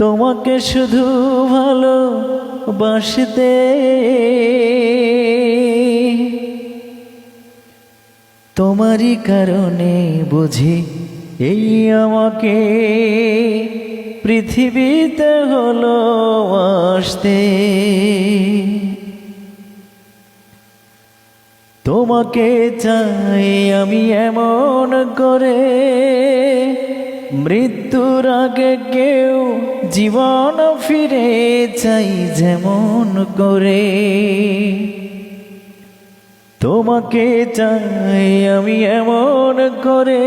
তোমাকে শুধু ভালো বাসতে তোমারই কারণে বুঝি এই আমাকে পৃথিবীতে হলো আসতে। তোমাকে চাই আমি এমন করে, মৃত্যুর আগে কেউ জীবন ফিরে চাই যেমন করে। তোমাকে চাই আমি এমন করে।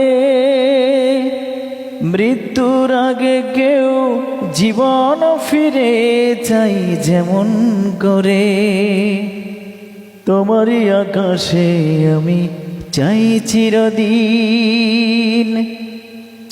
মৃত্যুর আগে কেউ জীবন ফিরে চাই যেমন করে। তোমারই আকাশে আমি চাই চিরদিন।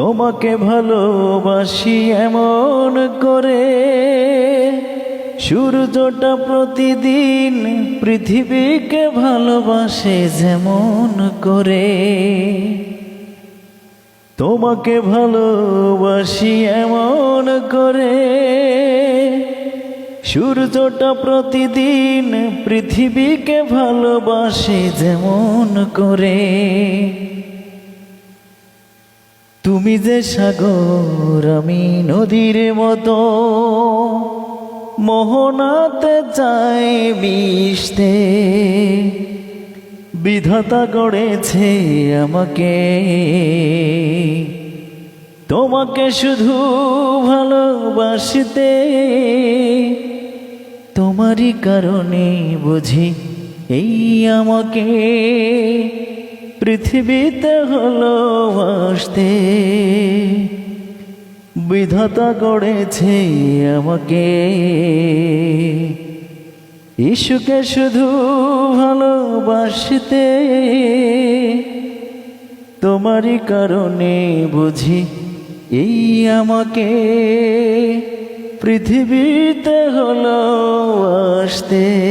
তোমাকে ভালোবাসি এমন করে। সূর্যটা প্রতিদিন পৃথিবীকে ভালোবাসে যেমন করে। তোমাকে ভালোবাসি এমন করে। সূর্যটা প্রতিদিন পৃথিবীকে ভালোবাসে যেমন করে। তুমি যে সাগর, আমি নদীর মতো। মোহনাতে চাই মিশতে। বিধাতা গড়েছে আমাকে। তোমাকে শুধু ভালোবাসতে। তোমারই কারণে বুঝি এই আমাকে। পৃথিবীতে হলো আসতে। বিধাতা গড়েছে আমাকে। ইস্যুকে শুধু ভালোবাসতে। তোমারই কারণে বুঝি এই আমাকে। পৃথিবীতে হলো আসতে।